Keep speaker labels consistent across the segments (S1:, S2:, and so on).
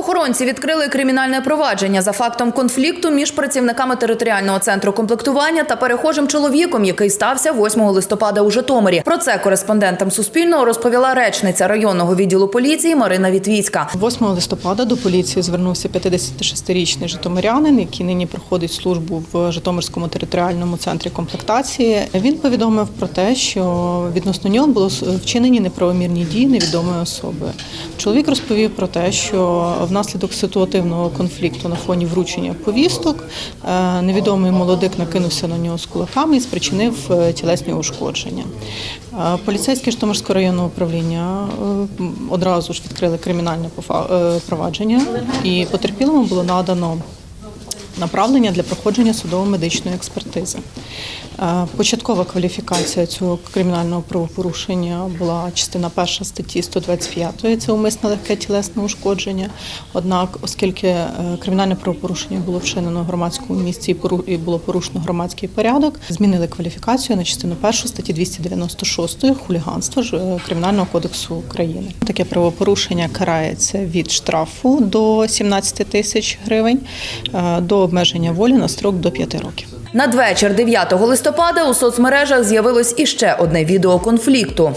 S1: Правоохоронці відкрили кримінальне провадження за фактом конфлікту між працівниками територіального центру комплектування та перехожим чоловіком, який стався 8 листопада у Житомирі. Про це кореспондентам Суспільного розповіла речниця районного відділу поліції Марина Вітвіцька.
S2: 8 листопада до поліції звернувся 56-річний житомирянин, який нині проходить службу в Житомирському територіальному центрі комплектації. Він повідомив про те, що відносно нього було вчинені неправомірні дії невідомої особи. Чоловік розповів про те, що внаслідок ситуативного конфлікту на фоні вручення повісток е, невідомий молодик накинувся на нього з кулаками і спричинив е, тілесні ушкодження. Поліцейське Поліцейські Житомирського районного управління е, одразу ж відкрили кримінальне е, провадження, і потерпілому було надано направлення для проходження судово-медичної експертизи. Е, Початкова кваліфікація цього кримінального правопорушення була частина перша статті 125 це умисне легке тілесне ушкодження. Однак, оскільки е, кримінальне правопорушення було вчинено в громадському місці і було порушено громадський порядок, змінили кваліфікацію на частину першу статті 296 хуліганство е, Кримінального кодексу України. Таке правопорушення карається від штрафу до 17 тисяч гривень до обмеження волі на строк до 5 років.
S1: Надвечір 9 листопада у соцмережах з'явилось іще одне відео конфлікту.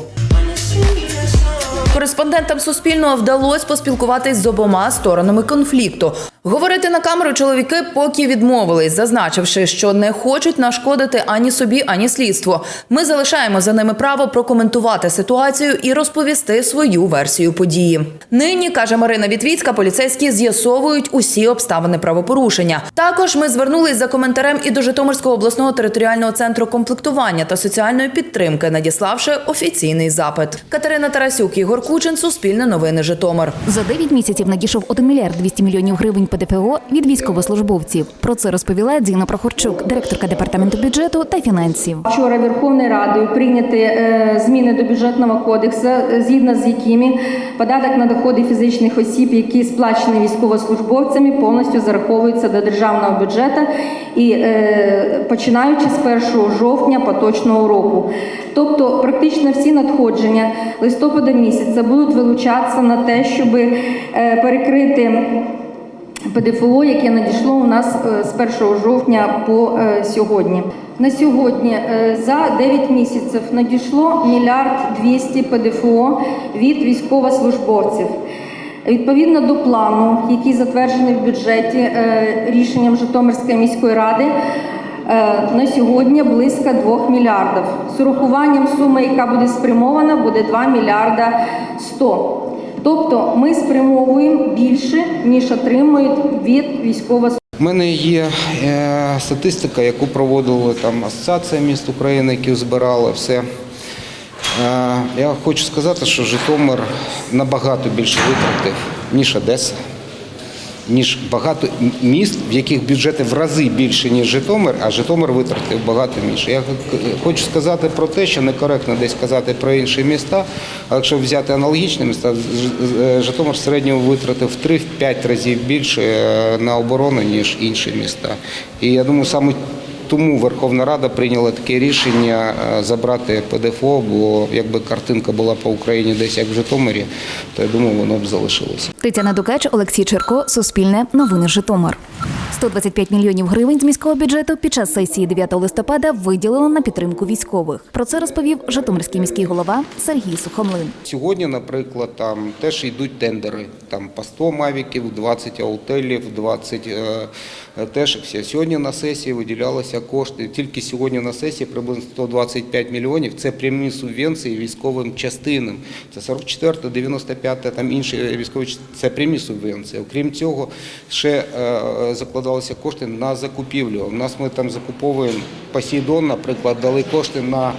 S1: Кореспондентам Суспільного вдалося поспілкуватись з обома сторонами конфлікту. Говорити на камеру чоловіки поки відмовились, зазначивши, що не хочуть нашкодити ані собі, ані слідству. Ми залишаємо за ними право прокоментувати ситуацію і розповісти свою версію події. Нині каже Марина Вітвіцька, поліцейські з'ясовують усі обставини правопорушення. Також ми звернулись за коментарем і до Житомирського обласного територіального центру комплектування та соціальної підтримки, надіславши офіційний запит. Катерина Тарасюк, Ігор Кучин, Суспільне новини, Житомир.
S3: За 9 місяців надійшов 1 мільярд 200 мільйонів гривень ПДФО від військовослужбовців. Про це розповіла Діна Прохорчук, директорка департаменту бюджету та фінансів.
S4: Вчора Верховною Радою прийняті е, зміни до бюджетного кодексу, е, згідно з якими податок на доходи фізичних осіб, які сплачені військовослужбовцями, повністю зараховуються до державного бюджету і е, починаючи з 1 жовтня поточного року. Тобто практично всі надходження листопада місяця будуть вилучатися на те, щоб перекрити. ПДФО, яке надійшло у нас е, з 1 жовтня по е, сьогодні. На сьогодні е, за 9 місяців надійшло мільярд 200 ПДФО від військовослужбовців. Відповідно до плану, який затверджений в бюджеті рішенням Житомирської міської ради, на сьогодні близько 2 мільярдів. З урахуванням суми, яка буде спрямована, буде 2 мільярда 100. Тобто ми спрямовуємо більше, ніж отримують від військового
S5: У мене є е, статистика, яку проводили там Асоціація міст України, які збирали все. Е, я хочу сказати, що Житомир набагато більше витратив, ніж Одеса, ніж багато міст, в яких бюджети в рази більше, ніж Житомир, а Житомир витратив багато більше. Я хочу сказати про те, що некоректно десь казати про інші міста, але якщо взяти аналогічні міста, Ж- Житомир в середньому витратив в 3-5 разів більше е, на оборону, ніж інші міста. І я думаю, саме тому Верховна Рада прийняла таке рішення е, забрати ПДФО, бо якби картинка була по Україні десь як в Житомирі, то я думаю, воно б залишилося.
S3: Тетяна Дукач, Олексій Черко, Суспільне, Новини Житомир. 125 мільйонів гривень з міського бюджету під час сесії 9 листопада виділили на підтримку військових. Про це розповів Житомирський міський голова Сергій Сухомлин.
S5: Сьогодні, наприклад, там теж йдуть тендери. Там по 100 мавіків, 20 аутелів, 20 е, теж все. Сьогодні на сесії виділялися кошти. Тільки сьогодні на сесії приблизно 125 мільйонів. Це прямі субвенції військовим частинам. Це 44, 95, там інші військові частини. Це прямі субвенції. Окрім цього, ще е, закладалися кошти на закупівлю. У нас ми там закуповуємо Посейдон, наприклад, дали кошти на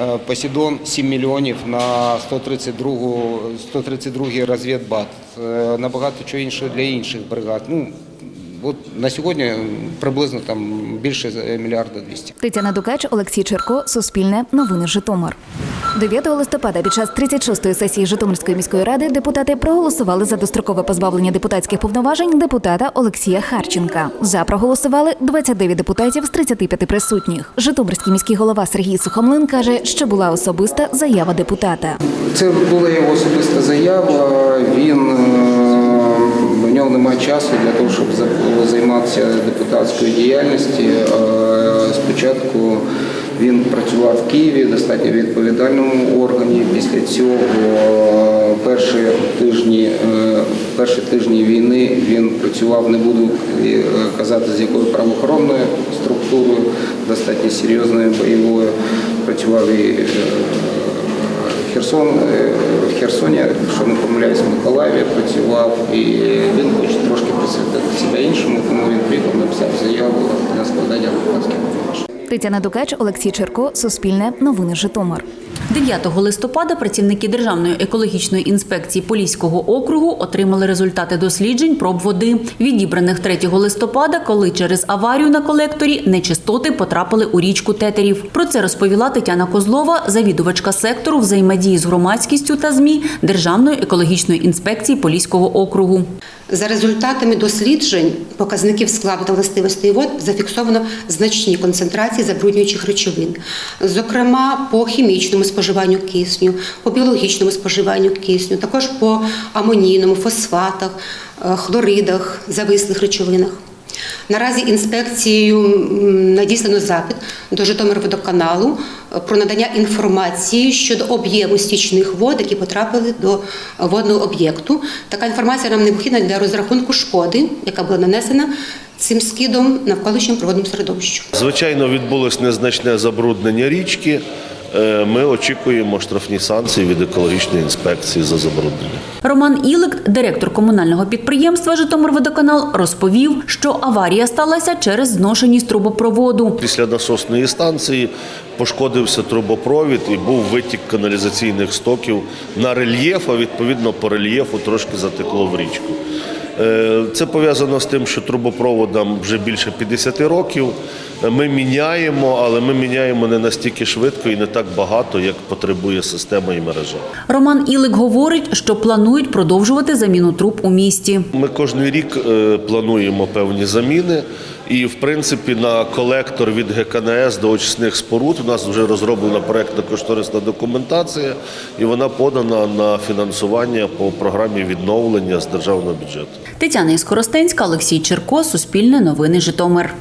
S5: Е, Посейдон 7 мільйонів на 132 132 розвідбат. Е, Набагато чого іншого для інших бригад. Ну, от на сьогодні приблизно там більше мільярда 200.
S3: Тетяна Дукач, Олексій Черко, Суспільне, Новини Житомир. 9 листопада під час 36-ї сесії Житомирської міської ради депутати проголосували за дострокове позбавлення депутатських повноважень депутата Олексія Харченка. За проголосували 29 депутатів з 35 присутніх. Житомирський міський голова Сергій Сухомлин каже, що була особиста заява депутата.
S5: Це була його особиста заява. Він е, немає часу для того, щоб займатися депутатською діяльністю. Е, Спочатку він працював в Києві, достатньо відповідальному органі. Після цього е, перші тижні, е, перші тижні війни він працював, не буду казати з якою правоохоронною структурою, достатньо серйозною бойовою. Працював і Херсон, е, в Херсоні, якщо не помиляюсь, в Миколаєві працював, і він хоче трошки присвятити себе іншому, тому він приїхав, написав заяву на складання громадських.
S3: Тетяна Дукач, Олексій Черко, Суспільне, Новини Житомир.
S6: 9 листопада працівники Державної екологічної інспекції Поліського округу отримали результати досліджень проб води, відібраних 3 листопада, коли через аварію на колекторі нечистоти потрапили у річку Тетерів. Про це розповіла Тетяна Козлова, завідувачка сектору взаємодії з громадськістю та змі Державної екологічної інспекції Поліського округу.
S7: За результатами досліджень показників складу та властивостей вод зафіксовано значні концентрації забруднюючих речовин, зокрема по хімічному споживанню кисню, по біологічному споживанню кисню, також по амонійному, фосфатах, е, хлоридах, завислих речовинах. Наразі інспекцією надіслано запит до Житомирводоканалу е, про надання інформації щодо об'єму стічних вод, які потрапили до водного об'єкту. Така інформація нам необхідна для розрахунку шкоди, яка була нанесена цим скидом навколишньому природному середовищу.
S8: Звичайно, відбулось незначне забруднення річки. Е, Ми очікуємо штрафні санкції від екологічної інспекції за забруднення.
S6: Роман Ілик, директор комунального підприємства Житомирводоканал, розповів, що аварія сталася через зношеність трубопроводу.
S8: Після насосної станції пошкодився трубопровід і був витік каналізаційних стоків на рельєф, а відповідно по рельєфу трошки затекло в річку. Е, Це пов'язано з тим, що трубопроводам вже більше 50 років. Ми міняємо, але ми міняємо не настільки швидко і не так багато, як потребує система і мережа.
S6: Роман Ілик говорить, що планують продовжувати заміну труб у місті.
S8: Ми кожен рік е, плануємо певні заміни. І, в принципі, на колектор від ГКНС до очисних споруд у нас вже розроблена проектна кошторисна документація, і вона подана на фінансування по програмі відновлення з державного бюджету.
S6: Тетяна Іскоростенська, Олексій Черко, Суспільне новини Житомир.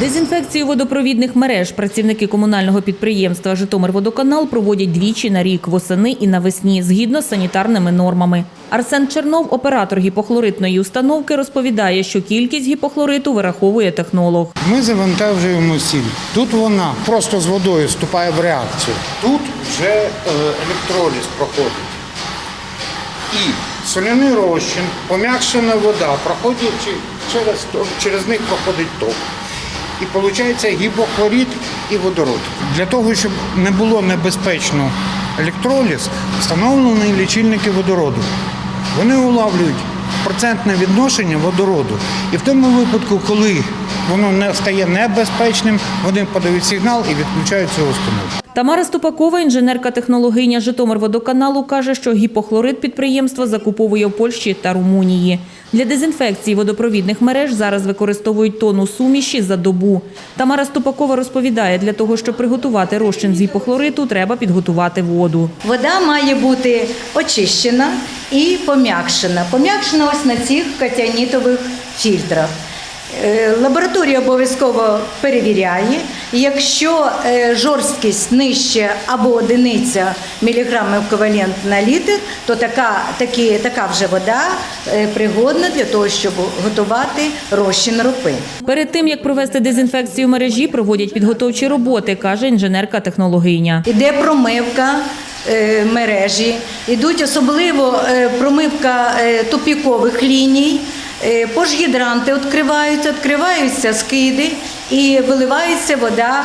S9: Дезінфекцію водопровідних мереж працівники комунального підприємства Житомирводоканал проводять двічі на рік восени і навесні згідно з санітарними нормами. Арсен Чернов, оператор гіпохлоритної установки, розповідає, що кількість гіпохлориту вираховує технолог.
S10: Ми завантажуємо сіль. Тут вона просто з водою вступає в реакцію. Тут вже е, електроліз проходить. І соляний розчин, пом'якшена вода, проходячи через, через них проходить ток. І виходить гіпохлорид і водород. Для того, щоб не було небезпечно електроліз, встановлені лічильники водороду. Вони улавлюють процентне відношення водороду. І в тому випадку, коли воно не стає небезпечним, вони подають сигнал і відключають цю установку.
S9: Тамара Ступакова, інженерка-технологиня Житомирводоканалу, каже, що гіпохлорид підприємство закуповує в Польщі та Румунії. Для дезінфекції водопровідних мереж зараз використовують тонну суміші за добу. Тамара Ступакова розповідає, для того, щоб приготувати розчин з гіпохлориту, треба підготувати воду.
S11: Вода має бути очищена і пом'якшена. Пом'якшена ось на цих катянітових фільтрах. Е, Лабораторія обов'язково перевіряє. Якщо е, жорсткість нижче або одиниця міліграмів еквівалент на літр, то така, такі, така вже вода е, пригодна для того, щоб готувати розчин ропи.
S9: Перед тим як провести дезінфекцію мережі, проводять підготовчі роботи, каже інженерка-технологиня.
S11: Іде промивка мережі, ідуть особливо промивка тупікових ліній, пожгідранти відкриваються, відкриваються скиди і виливається вода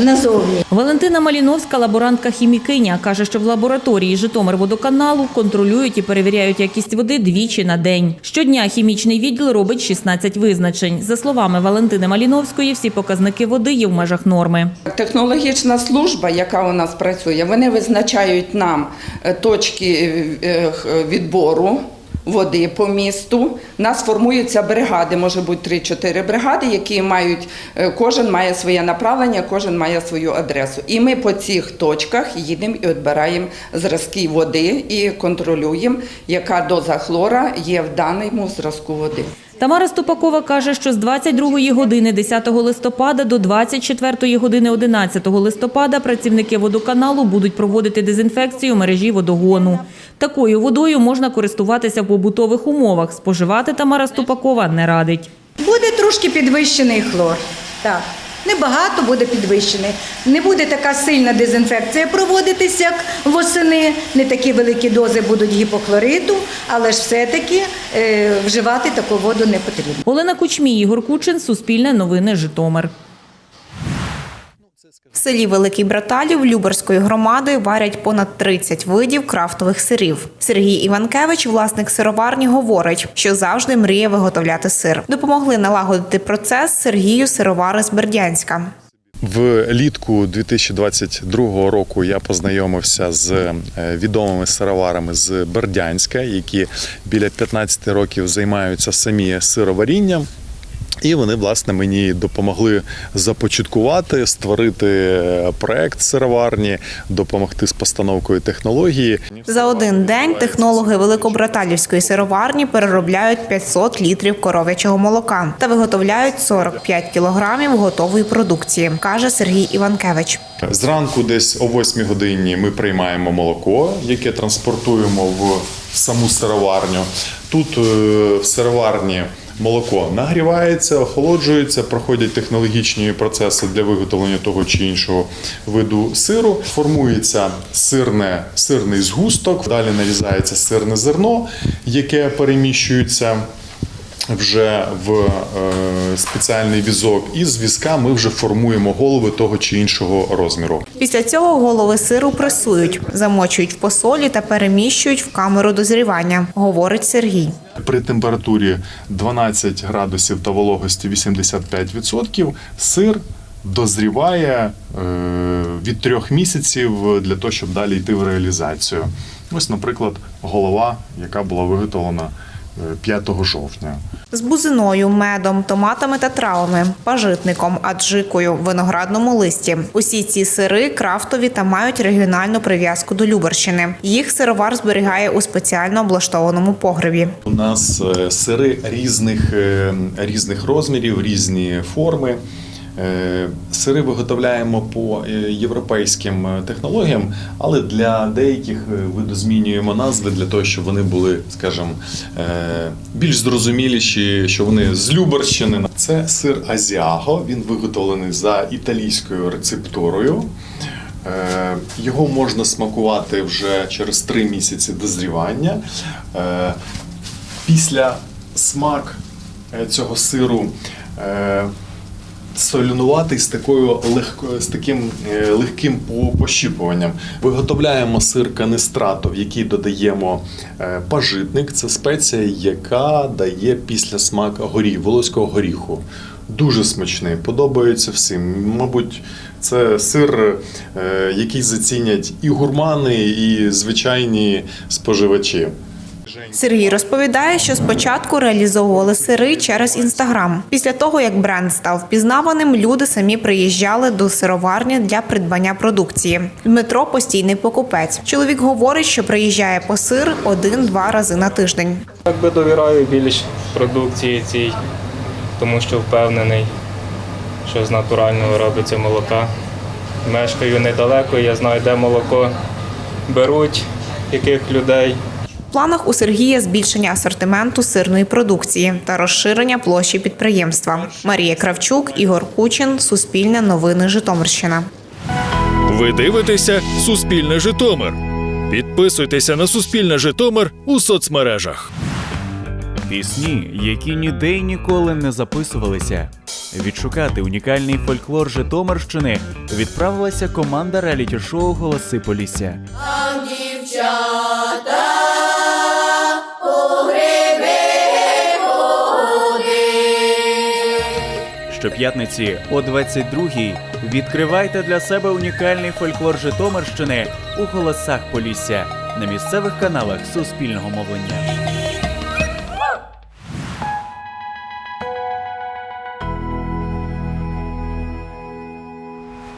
S11: назовні.
S9: Валентина Маліновська, лаборантка хімікиня, каже, що в лабораторії Житомирводоканалу контролюють і перевіряють якість води двічі на день. Щодня хімічний відділ робить 16 визначень. За словами Валентини Маліновської, всі показники води є в межах норми.
S12: Технологічна служба, яка у нас працює, вони визначають нам е, точки е, е, відбору води по місту, У нас формуються бригади, може бути 3-4 бригади, які мають, е, кожен має своє направлення, кожен має свою адресу. І ми по цих точках їдемо і відбираємо зразки води і контролюємо, яка доза хлора є в даному зразку води.
S9: Тамара Ступакова каже, що з 22 години 10 листопада до 24 години 11 листопада працівники водоканалу будуть проводити дезінфекцію мережі водогону. Такою водою можна користуватися в побутових умовах. Споживати Тамара Ступакова не радить.
S11: Буде трошки підвищений хлор. Так. Небагато буде підвищений. Не буде така сильна дезінфекція проводитись, як восени. Не такі великі дози будуть гіпохлориту, але ж все-таки е, вживати таку воду не потрібно.
S9: Олена Кучмій, Ігор Кучин, Суспільне новини, Житомир.
S13: В селі Великий Браталів Люберської громади варять понад 30 видів крафтових сирів. Сергій Іванкевич, власник сироварні, говорить, що завжди мріє виготовляти сир. Допомогли налагодити процес Сергію сировари з Бердянська.
S14: Влітку 2022 року я познайомився з е, відомими сироварами з Бердянська, які біля 15 років займаються самі сироварінням. І вони, власне, мені допомогли започаткувати, створити е, проект сироварні, допомогти з постановкою технології.
S13: За один день технологи Великобраталівської сироварні переробляють 500 літрів коров'ячого молока та виготовляють 45 кілограмів готової продукції, каже Сергій Іванкевич.
S14: Зранку, десь о 8 годині, ми приймаємо молоко, яке транспортуємо в саму сироварню. Тут е, в сироварні молоко нагрівається, охолоджується, проходять технологічні процеси для виготовлення того чи іншого виду сиру. Формується сирне, сирний згусток, далі нарізається сирне зерно, яке переміщується вже в е, спеціальний візок, і з візка ми вже формуємо голови того чи іншого розміру.
S13: Після цього голови сиру пресують, замочують в посолі та переміщують в камеру дозрівання, говорить Сергій.
S14: При температурі 12 градусів та вологості 85% сир дозріває е, від трьох місяців для того, щоб далі йти в реалізацію. Ось, наприклад, голова, яка була виготовлена 5 жовтня.
S13: З бузиною, медом, томатами та травами, пажитником, аджикою, виноградному листі. Усі ці сири крафтові та мають регіональну прив'язку до Люберщини. Їх сировар зберігає у спеціально облаштованому погребі.
S14: У нас е, сири різних, е, різних розмірів, різні форми. Е, Сири виготовляємо по е, європейським е, технологіям, але для деяких видозмінюємо назви для того, щоб вони були, скажімо, більш зрозуміліші, що вони з Люберщини. Це сир Азіаго. Він виготовлений за італійською рецептурою. Його можна смакувати вже через три місяці дозрівання. Після смак цього сиру солінуватий з такою легко, з таким е, легким по- пощіпуванням. Виготовляємо сир канистрату, в який додаємо е, пажитник. Це спеція, яка дає після смак горі, волоського горіху. Дуже смачний, подобається всім. Мабуть, це сир, е, який зацінять і гурмани, і звичайні споживачі.
S13: Сергій розповідає, що спочатку реалізовували сири через інстаграм. Після того, як бренд став впізнаваним, люди самі приїжджали до сироварні для придбання продукції. Дмитро постійний покупець. Чоловік говорить, що приїжджає по сир один-два рази на тиждень.
S15: Якби довіряю більш продукції цій, тому що впевнений, що з натурального робиться молока. Мешкаю недалеко, я знаю, де молоко беруть, яких людей.
S13: В планах у Сергія збільшення асортименту сирної продукції та розширення площі підприємства. Марія Кравчук, Ігор Кучин, Суспільне новини Житомирщина.
S16: Ви дивитеся Суспільне Житомир. Підписуйтеся на Суспільне Житомир у соцмережах.
S17: Пісні, які ніде й ніколи не записувалися. Відшукати унікальний фольклор Житомирщини відправилася команда реаліті-шоу Голоси Полісся.
S18: Дівчата
S17: Щоп'ятниці о 22-й відкривайте для себе унікальний фольклор Житомирщини у голосах Полісся на місцевих каналах Суспільного мовлення.